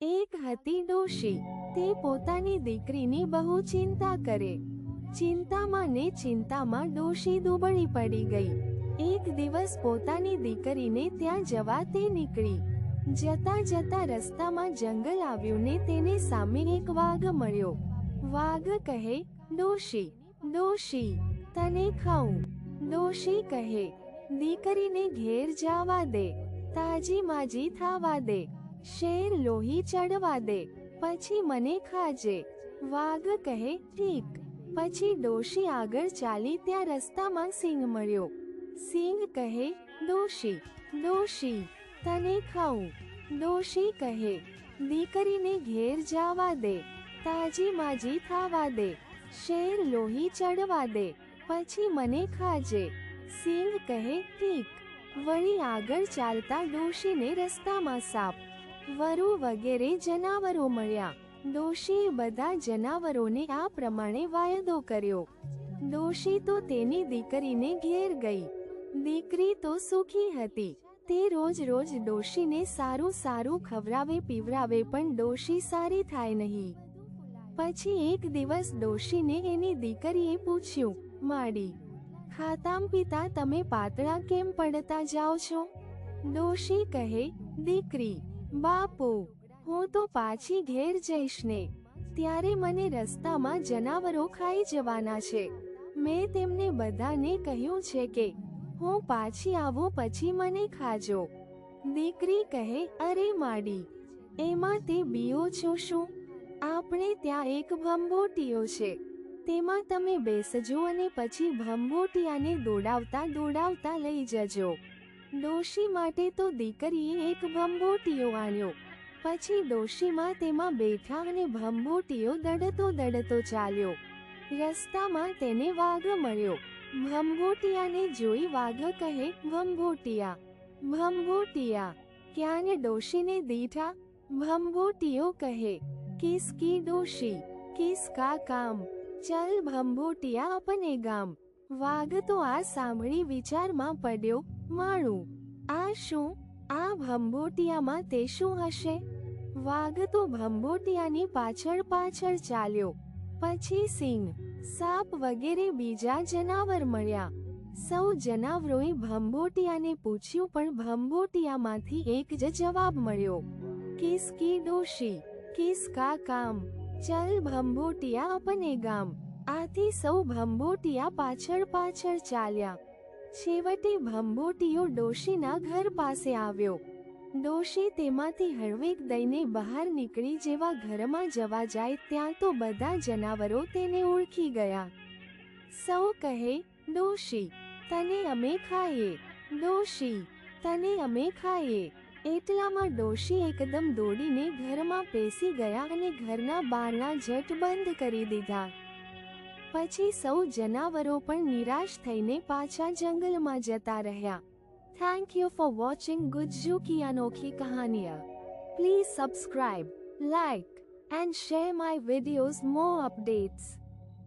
એક હતી ડોશી. તે પોતાની દીકરીની બહુ ચિંતા કરે. ચિંતામાં ને ચિંતામાં ડોશી દુબળી પડી ગઈ. એક દિવસ પોતાની દીકરીને ત્યાં જવા તે નીકળી. જતા જતા રસ્તામાં જંગલ આવ્યું ને તેને સામે એક વાઘ મળ્યો. વાઘ કહે, ડોશી ડોશી, તને ખાઉં. ડોશી કહે, દીકરીને ઘેર જાવા દે, તાજી માજી થાવા દે. શેર લોહી ચડવા દે પછી મને ખાજે વાઘ કહે ઠીક પછી ડોશી આગળ ચાલી ત્યાં રસ્તામાં સિંહ મળ્યો સિંહ કહે ડોશી ડોશી તને ખાઉં ડોશી કહે દીકરીને ઘેર જાવા દે તાજી માજી થાવા દે શેર લોહી ચડવા દે પછી મને ખાજે સિંહ કહે ઠીક વળી આગળ ચાલતા ડોશીને રસ્તામાં સાપ વરુ વગેરે જનાવરો મળ્યા. ડોશીએ બધા જનાવરોને આ પ્રમાણે વાયદો કર્યો. દોષી તો તેની દીકરીને ઘેર ગઈ. દીકરી તો સુખી હતી. તે રોજ રોજ દોષીને સારું સારું ખવરાવે પીવરાવે પણ દોષી સારી થાય નહીં. પછી એક દિવસ દોષીને એની દીકરીએ પૂછ્યું, માડી, ખાતામ પિતા તમે પાતળા કેમ પડતા જાઓ છો? દોષી કહે, દીકરી બાપુ, હું તો પાછી ઘેર જઈશ ને. ત્યારે મને રસ્તામાં જનાવરો ખાઈ જવાના છે. મેં તેમને બધાને કહ્યું છે કે, હું પાછી આવું પછી મને ખાજો. દીકરી કહે, અરે માડી, એમાં તે બીઓ છો શું? આપણે ત્યાં એક ભંભોટીઓ છે. તેમાં તમે બેસજો અને પછી ભંભોટિયાને દોડાવતા દોડાવતા લઈ જજો. ડોશી માટે તો દીકરીએ એક ભંભોટીયો આણ્યો પછી ડોશીમાં તેમાં બેઠા અને ભંભોટીયો દડતો દડતો ચાલ્યો. રસ્તામાં તેને વાઘ મળ્યો. ભંભોટિયાને જોઈ વાઘ કહે ભંભોટિયા ભંભોટિયા ક્યાં ને ડોશીને દીઠા ભંભોટીયો કહે, કિસકી ડોશી, કિસકા કામ, ચલ ભંભોટિયા અપને ગામ. વાઘ તો આ સાંભળી વિચારમાં પડ્યો માણું. આ શું? આ ભંભોટિયામાં તે શું હશે? વાઘ તો ભંભોટિયાની પાછળ પાછળ ચાલ્યો. પછી સિંહ, સાપ વગેરે બીજા જનાવર મળ્યા. સૌ જનાવરોએ ભંભોટિયાને પૂછ્યું પણ ભંભોટિયામાંથી એક જ જવાબ મળ્યો. કિસકી ડોશી, કિસકા કામ? ચલ ભંભોટિયા અપને ગામ. આથી સૌ ભંભોટિયા પાછળ પાછળ ચાલ્યા. છેવટે ભંભોટીયો ડોશીના ઘર પાસે આવ્યો. ડોશી તેમાંથી હળવેક દઈને બહાર નીકળી જેવા ઘરમાં જવા જાય ત્યાં તો બધા જનાવરો તેને ઓળખી ગયા. સૌ કહે, ડોશી, તને અમે ખાઈએ, ડોશી, તને અમે ખાઈએ. એટલામાં ડોશી એકદમ દોડીને ઘરમાં પેસી ગયા અને ઘરના બારણા જટ બંધ કરી દીધા. પછી સૌ જનાવરો પણ નિરાશ થઈને પાછા જંગલમાં જતા રહ્યા thank you for watching Gujju કી અનોખી કહાનિયા please subscribe like and share my videos more updates.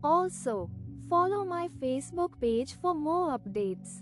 Also, follow my Facebook page for more updates.